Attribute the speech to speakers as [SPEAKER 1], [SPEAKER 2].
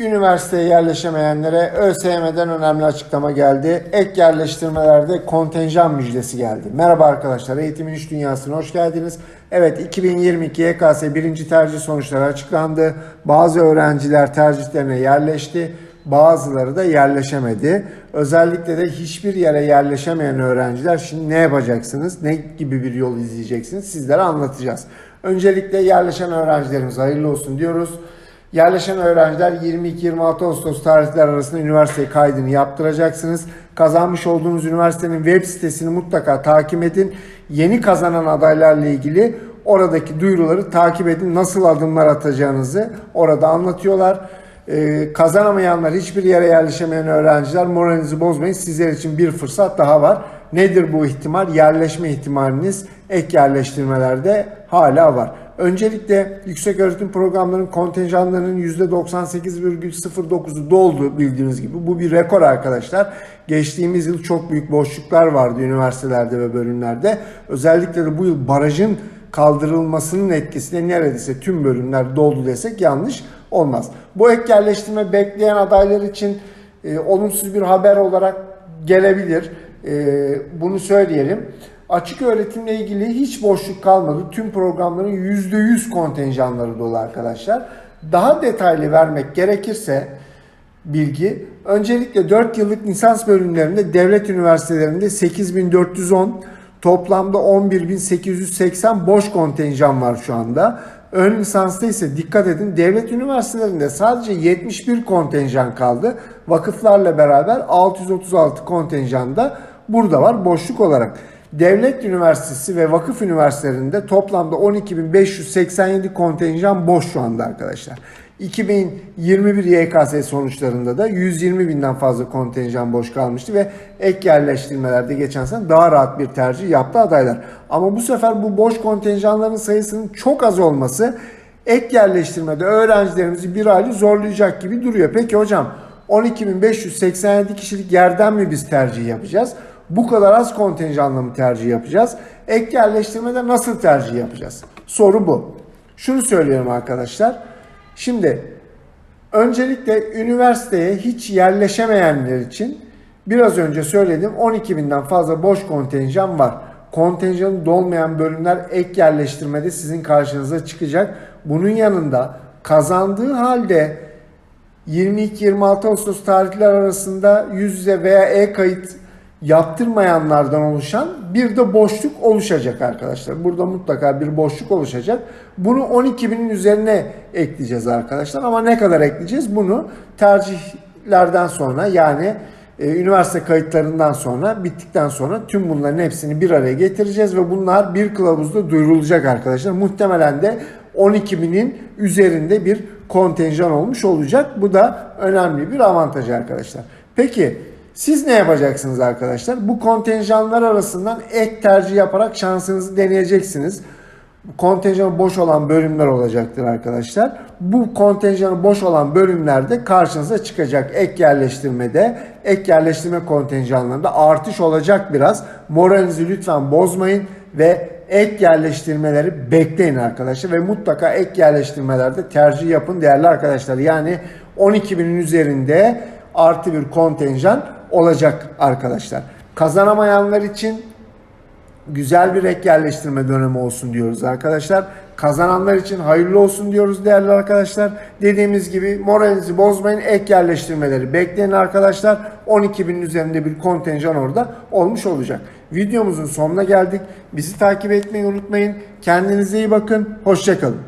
[SPEAKER 1] Üniversiteye yerleşemeyenlere ÖSYM'den önemli açıklama geldi. Ek yerleştirmelerde kontenjan müjdesi geldi. Merhaba arkadaşlar, Eğitimin İş Dünyası'na hoş geldiniz. Evet, 2022 YKS birinci tercih sonuçları açıklandı. Bazı öğrenciler tercihlerine yerleşti, bazıları da yerleşemedi. Özellikle de hiçbir yere yerleşemeyen öğrenciler şimdi ne yapacaksınız, ne gibi bir yol izleyeceksiniz sizlere anlatacağız. Öncelikle yerleşen öğrencilerimize hayırlı olsun diyoruz. Yerleşen öğrenciler 22-26 Ağustos tarihler arasında üniversite kaydını yaptıracaksınız. Kazanmış olduğunuz üniversitenin web sitesini mutlaka takip edin. Yeni kazanan adaylarla ilgili oradaki duyuruları takip edin. Nasıl adımlar atacağınızı orada anlatıyorlar. Ee, kazanamayanlar, hiçbir yere yerleşemeyen öğrenciler moralinizi bozmayın. Sizler için bir fırsat daha var. Nedir bu ihtimal? Yerleşme ihtimaliniz ek yerleştirmelerde hala var. Öncelikle yüksek öğretim programlarının kontenjanlarının %98,09'u doldu bildiğiniz gibi. Bu bir rekor arkadaşlar. Geçtiğimiz yıl çok büyük boşluklar vardı üniversitelerde ve bölümlerde. Özellikle de bu yıl barajın kaldırılmasının etkisiyle neredeyse tüm bölümler doldu desek yanlış olmaz. Bu ek yerleştirme bekleyen adaylar için e, olumsuz bir haber olarak gelebilir. E, bunu söyleyelim. Açık öğretimle ilgili hiç boşluk kalmadı. Tüm programların %100 kontenjanları dolu arkadaşlar. Daha detaylı vermek gerekirse bilgi, öncelikle 4 yıllık lisans bölümlerinde devlet üniversitelerinde 8410, toplamda 11880 boş kontenjan var şu anda. Ön lisansta ise dikkat edin devlet üniversitelerinde sadece 71 kontenjan kaldı. Vakıflarla beraber 636 kontenjanda burada var boşluk olarak. Devlet Üniversitesi ve vakıf üniversitelerinde toplamda 12.587 kontenjan boş şu anda arkadaşlar. 2021 YKS sonuçlarında da 120 binden fazla kontenjan boş kalmıştı ve ek yerleştirmelerde geçen sene daha rahat bir tercih yaptı adaylar. Ama bu sefer bu boş kontenjanların sayısının çok az olması ek yerleştirmede öğrencilerimizi bir aylık zorlayacak gibi duruyor. Peki hocam 12.587 kişilik yerden mi biz tercih yapacağız? Bu kadar az kontenjanla mı tercih yapacağız? Ek yerleştirmede nasıl tercih yapacağız? Soru bu. Şunu söylüyorum arkadaşlar. Şimdi öncelikle üniversiteye hiç yerleşemeyenler için biraz önce söyledim 12 binden fazla boş kontenjan var. Kontenjanı dolmayan bölümler ek yerleştirmede sizin karşınıza çıkacak. Bunun yanında kazandığı halde 22-26 Ağustos tarihler arasında yüz yüze veya e-kayıt yaptırmayanlardan oluşan bir de boşluk oluşacak arkadaşlar. Burada mutlaka bir boşluk oluşacak. Bunu 12 binin üzerine ekleyeceğiz arkadaşlar. Ama ne kadar ekleyeceğiz? Bunu tercihlerden sonra yani e, üniversite kayıtlarından sonra bittikten sonra tüm bunların hepsini bir araya getireceğiz ve bunlar bir kılavuzda duyurulacak arkadaşlar. Muhtemelen de 12 binin üzerinde bir kontenjan olmuş olacak. Bu da önemli bir avantaj arkadaşlar. Peki siz ne yapacaksınız arkadaşlar? Bu kontenjanlar arasından ek tercih yaparak şansınızı deneyeceksiniz. Kontenjanı boş olan bölümler olacaktır arkadaşlar. Bu kontenjanı boş olan bölümlerde karşınıza çıkacak ek yerleştirmede, ek yerleştirme kontenjanlarında artış olacak biraz. Moralinizi lütfen bozmayın ve ek yerleştirmeleri bekleyin arkadaşlar ve mutlaka ek yerleştirmelerde tercih yapın değerli arkadaşlar. Yani 12 binin üzerinde artı bir kontenjan olacak arkadaşlar. Kazanamayanlar için güzel bir ek yerleştirme dönemi olsun diyoruz arkadaşlar. Kazananlar için hayırlı olsun diyoruz değerli arkadaşlar. Dediğimiz gibi moralinizi bozmayın. Ek yerleştirmeleri bekleyin arkadaşlar. 12 binin üzerinde bir kontenjan orada olmuş olacak. Videomuzun sonuna geldik. Bizi takip etmeyi unutmayın. Kendinize iyi bakın. Hoşçakalın.